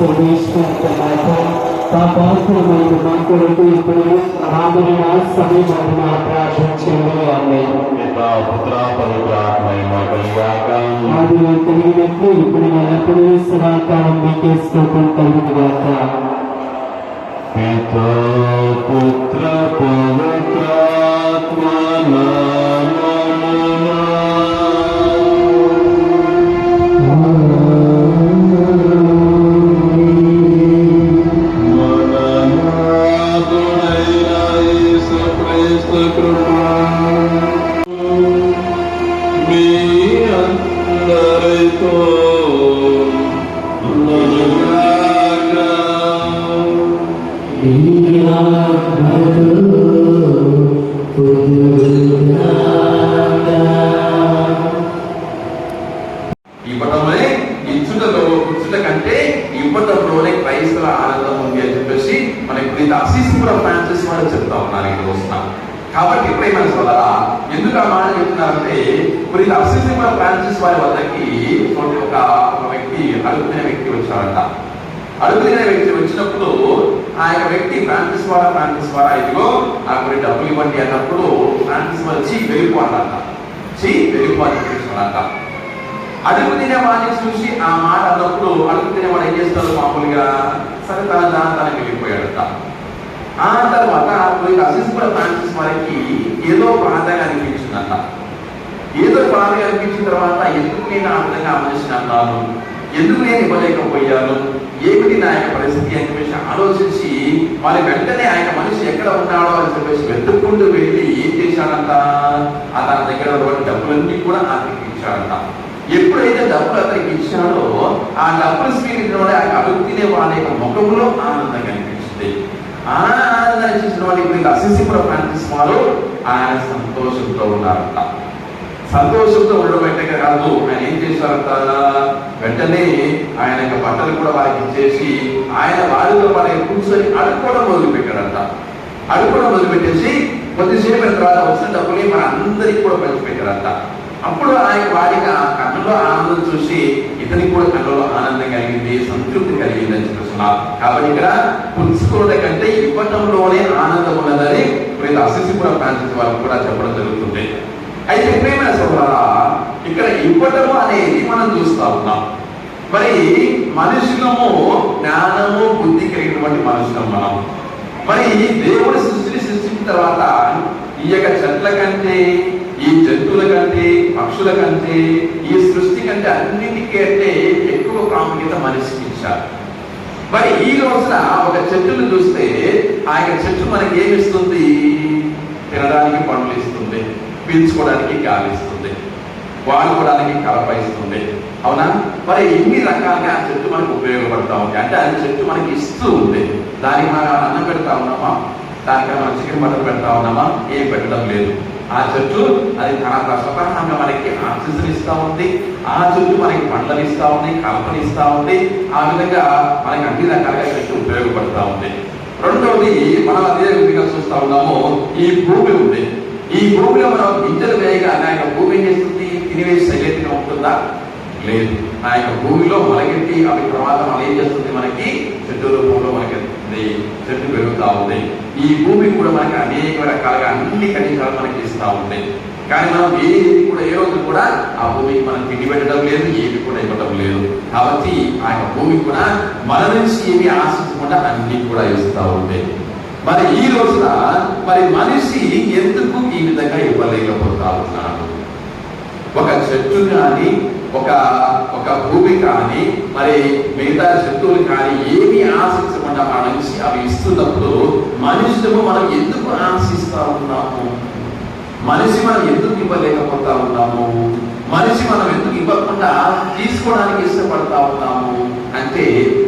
మరియు మా సర్వేశ్వర పాపాత్మైన మా కొరకు ఇప్పుడు రాబడిన సమయం మా ప్రార్థన చేయాలి పితా పుత్ర పవిత్రాత్మయ కలిగాక అది కలిగినట్లు ఇప్పుడు ఎల్లప్పుడూ సదాకాలం మీకే స్తోత్రం కలుగుగాక పితా పుత్ర పవిత్రాత్మ నామమునా ఇవ్వటమే ఇచ్చుటలో ఇచ్చుట కంటే ఇవ్వటంలోనే క్రైస్తవ ఆనందం ఉంది అని చెప్పేసి మనకి అసీస్ కూడా ఫ్రాన్సిస్ వారు చెప్తా ఉన్నారు ఈ రోజున. కాబట్టి ప్రేమ వల్ల ఎందుకు ఆ మాట చెప్తున్నారంటే అసీస్ అసీసుపుర ఫ్రాన్సిస్ వారి వద్దకి ఒక ఒక వ్యక్తి అడుగుతున్న వ్యక్తి వచ్చారంట. అడుగుతున్న వ్యక్తి వచ్చినప్పుడు ఆ యొక్క వ్యక్తి ఫ్రాన్సిస్ వారా ఫ్రాన్సిస్ వారా ఇదిగో నాకు కొన్ని డబ్బులు ఇవ్వండి అన్నప్పుడు ఫ్రాన్సిస్ వారు చీ వెళ్ళిపోవాలంట. చీ వెళ్ళిపోవాలని అడుగు తినే తినేవాడిని చూసి ఆ మాట అన్నప్పుడు అడుగు తినే వాడు ఏం చేస్తాడు మామూలుగా? సరే తన దాని తన వెళ్ళిపోయాడట. ఆ తర్వాత అసిస్పుర ఫ్రాన్సిస్ వారికి ఏదో బాధగా అనిపించిందంట. ఏదో బాధగా అనిపించిన తర్వాత ఎందుకు నేను ఆ విధంగా ఆ అన్నాను ఎందుకు నేను ఇవ్వలేకపోయాను? ఏమిటి నా యొక్క పరిస్థితి అని చెప్పేసి ఆలోచించి వాళ్ళ వెంటనే ఆయన మనిషి ఎక్కడ ఉన్నాడో అని చెప్పేసి వెతుక్కుంటూ వెళ్ళి ఏం చేశాడంట? ఆ తన దగ్గర ఉన్నటువంటి డబ్బులన్నీ కూడా అతనికి ఇచ్చాడంట. ఎప్పుడైతే డబ్బులు అతనికి ఇచ్చాడో ఆ డబ్బులు స్వీకరించిన ఆ ఆయన వాళ్ళ యొక్క ముఖంలో ఆనందం కనిపించింది ఆ ఆనందాన్ని చూసిన వాడు ఇప్పుడు అసిసిపుర ఫ్రాన్సిస్ వారు ఆయన సంతోషంతో ఉన్నారంట. సంతోషంతో ఉండబట్టే కాదు. ఆయన ఏం చేశారంట? వెంటనే ఆయన యొక్క బట్టలు కూడా వారికి ఇచ్చేసి ఆయన వారితో వారి కూర్చొని అడుక్కోవడం మొదలుపెట్టాడంట. అడుక్కోవడం మొదలుపెట్టేసి కొద్దిసేపు తర్వాత వచ్చిన డబ్బుని మన అందరికి కూడా పంచిపెట్టారంట. అప్పుడు ఆయన వారికి ఆ కన్నులో ఆనందం చూసి ఇతనికి కూడా కన్నులో ఆనందం కలిగింది సంతృప్తి కలిగింది అని చెప్తున్నారు కాబట్టి ఇక్కడ పుచ్చుకోవడం కంటే ఇవ్వటంలోనే ఆనందం ఉన్నదని వీళ్ళు కూడా ప్రాంత వాళ్ళు కూడా చెప్పడం జరుగుతుంది. అయితే ప్రేమ సోదరా ఇక్కడ ఇవ్వటము అనేది మనం చూస్తా ఉన్నాం. మరి మనుషులము జ్ఞానము బుద్ధి కలిగినటువంటి మనుషులం మనం. మరి దేవుడు సృష్టిని సృష్టించిన తర్వాత ఈ యొక్క చెట్ల కంటే ఈ జంతువుల కంటే పక్షుల కంటే ఈ సృష్టి కంటే అన్నిటికంటే ఎక్కువ ప్రాముఖ్యత మనిషికి ఇచ్చారు. మరి ఈ రోజున ఒక చెట్టును చూస్తే ఆ యొక్క చెట్టు మనకి ఏమిస్తుంది తినడానికి పండ్లు ఇస్తుంది. పీల్చుకోవడానికి గాలి ఇస్తుంది వాడుకోవడానికి కలప ఇస్తుంది అవునా? మరి ఎన్ని రకాలుగా ఆ చెట్టు మనకు ఉపయోగపడతా ఉంది. అంటే ఆ చెట్టు మనకి ఇస్తూ ఉంది. దానికి మనం అన్నం పెడతా ఉన్నామా? దానికి మనం చికెన్ మటన్ పెడతా ఉన్నామా? ఏం పెట్టడం లేదు. ఆ చెట్టు అది తన స్వతహాగా మనకి ఆక్సిజన్ ఇస్తా ఉంది. ఆ చెట్టు మనకి పండ్లను ఇస్తా ఉంది కలపని ఇస్తా ఉంది. ఆ విధంగా మనకి అన్ని రకాలుగా చెట్టు ఉపయోగపడతా ఉంది. రెండవది మనం అదే విధంగా చూస్తా ఉన్నాము ఈ భూమి ఉంది. ఈ భూమిలో మనం గింజలు వేయగా నా యొక్క భూమి ఏం చేస్తుంది? తినివేసి సైలెంట్గా ఉంటుందా? లేదు. ఆ యొక్క భూమిలో మొలగెట్టి అవి తర్వాత మనం ఏం చేస్తుంది మనకి? చెట్టు రూపంలో మనకి చెట్టు పెరుగుతా ఉంది. ఈ భూమి కూడా మనకి అనేక రకాలుగా అన్ని ఖనిజాలు మనకి ఇస్తా ఉంది. కానీ మనం ఏది కూడా ఏ రోజు కూడా ఆ భూమికి మనం తిండి పెట్టడం లేదు ఏమి కూడా ఇవ్వడం లేదు. కాబట్టి ఆ యొక్క భూమి కూడా మన నుంచి ఏమి ఆశించకుండా అన్ని కూడా ఇస్తూ ఉంది. మరి ఈ రోజున మరి మనిషి ఎందుకు ఈ విధంగా ఇవ్వలేకపోతా ఉన్నాడు ఒక చెట్టు కానీ ఒక ఒక భూమి కానీ మరి మిగతా జంతువులు కానీ ఏమి ఆశించకుండా మనిషి అవి ఇస్తున్నప్పుడు మనుషులు మనం ఎందుకు ఆశిస్తా ఉన్నాము? మనిషి మనం ఎందుకు ఇవ్వలేకపోతా ఉన్నాము? మనిషి మనం ఎందుకు ఇవ్వకుండా తీసుకోవడానికి ఇష్టపడతా ఉన్నాము? అంటే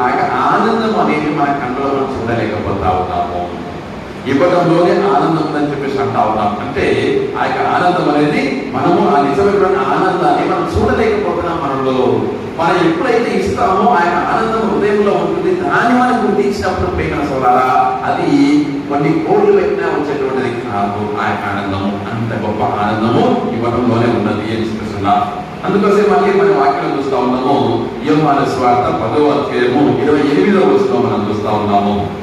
ఆ యొక్క ఆనందం అనేది మన కళ్ళలో మనం చూడలేకపోతా ఉన్నాము. ఇవ్వడంలోనే ఆనందం ఉందని చెప్పేసి అంటా ఉన్నాం. అంటే ఆ యొక్క ఆనందం అనేది మనము ఆ నిజమైనటువంటి ఆనందాన్ని మనం చూడలేకపోతున్నాం మనలో. మనం ఎప్పుడైతే ఇస్తామో ఆ యొక్క ఆనందం హృదయంలో ఉంటుంది. దాన్ని మనం గుర్తించినప్పుడు ప్రేమ సోదారా? అది కొన్ని కోళ్ళు పెట్టినా వచ్చేటువంటిది కాదు. ఆ యొక్క ఆనందము అంత గొప్ప ఆనందము ఇవ్వడంలోనే ఉన్నది అని చెప్పేస్తున్నా అందుకోసం మళ్ళీ మన వాక్యం చూస్తా ఉన్నాము. యోహాన స్వార్థ పదవ అధ్యాయము ఇరవై ఎనిమిదవ వస్తువు మనం చూస్తా ఉన్నాము.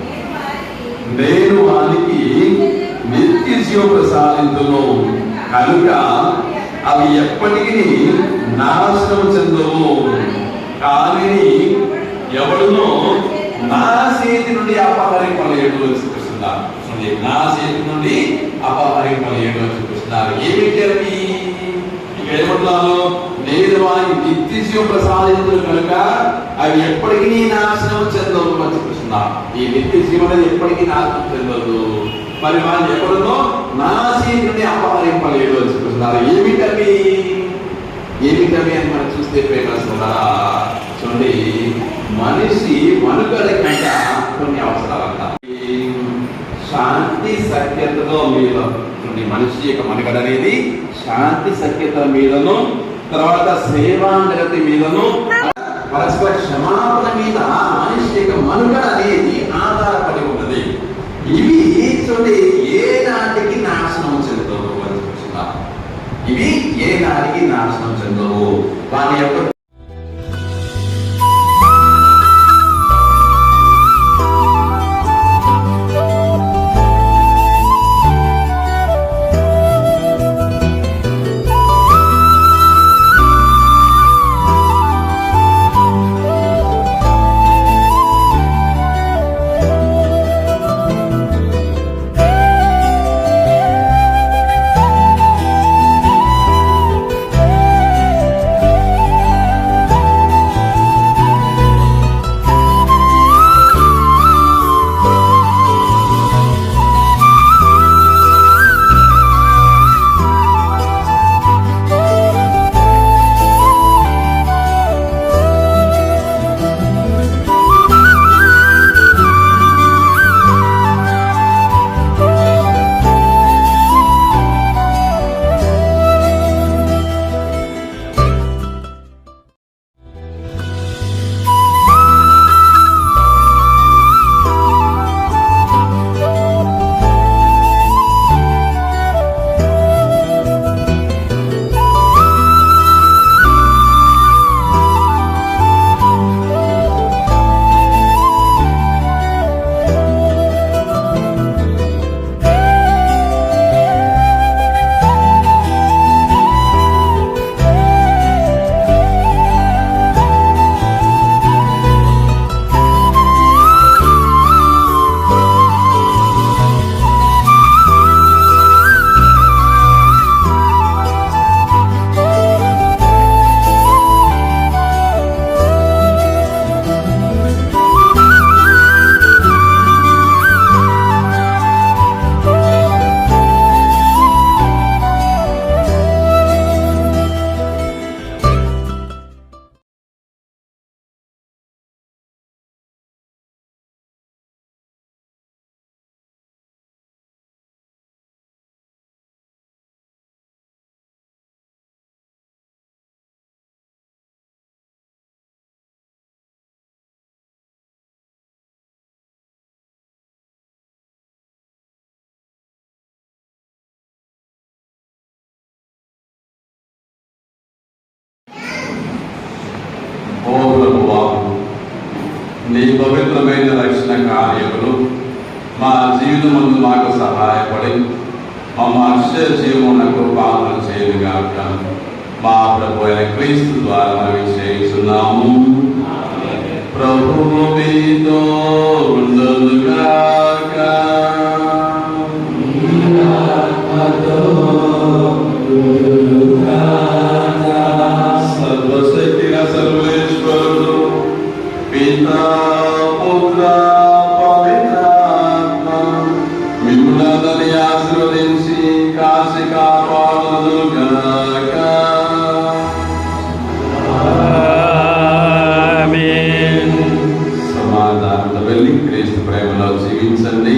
నేను వానికి నిత్య జీవ ప్రసాదించును కనుక అవి ఎప్పటికీ నాశనం చెందవు కానీ ఎవడునో నా చేతి నుండి అపహరింపలేడు అని చూపిస్తున్నారు నా చేతి నుండి అపహరింపలేడు అని చూపిస్తున్నారు ఏమిటి ఏమంటున్నాను? నేను వారికి నిత్య జీవ ప్రసాదించును కనుక అవి ఎప్పటికీ నాశనం చెందవు ఈ నిత్య జీవం ఎప్పటికీ నాకు తెలియదు. మరి వాళ్ళు ఎవరినో నా చేతి అపహరింపలేడు అని చెప్తున్నారు. ఏమిటవి ఏమిటవి అని మనం చూస్తే ప్రేమస్తున్నారా చూడండి. మనిషి మనుగడ కంట కొన్ని అవసరాలంట శాంతి సఖ్యతలో మీద చూడండి. మనిషి యొక్క మనుగడ అనేది శాంతి సఖ్యత మీదను తర్వాత సేవాంగతి మీదను పరస్పర క్షమాపణ మీద మనిషి మనుగడ అనేది ఆధారపడి ఉన్నది. ఇవి చూడండి ఏ నాటికి నాశనం చెందవు ఇవి ఏ నాటికి నాశనం చెందవు. వారి యొక్క నీ పవిత్రమైన రక్షణ కార్యములు మా జీవితమందు మాకు సహాయపడి మమ్మ అక్షయ జీవమునకు పాలన చేయగాక మా ప్రభు అయిన క్రీస్తు ద్వారా మనం చేస్తున్నాము ప్రభువు మీతో ఉండుగాక మిమ్మల్ని ఆశీర్వదించి కాశీ కాపాడుగాక జాగ్రత్త వెళ్ళి క్రీస్తు ప్రేమలో జీవించండి.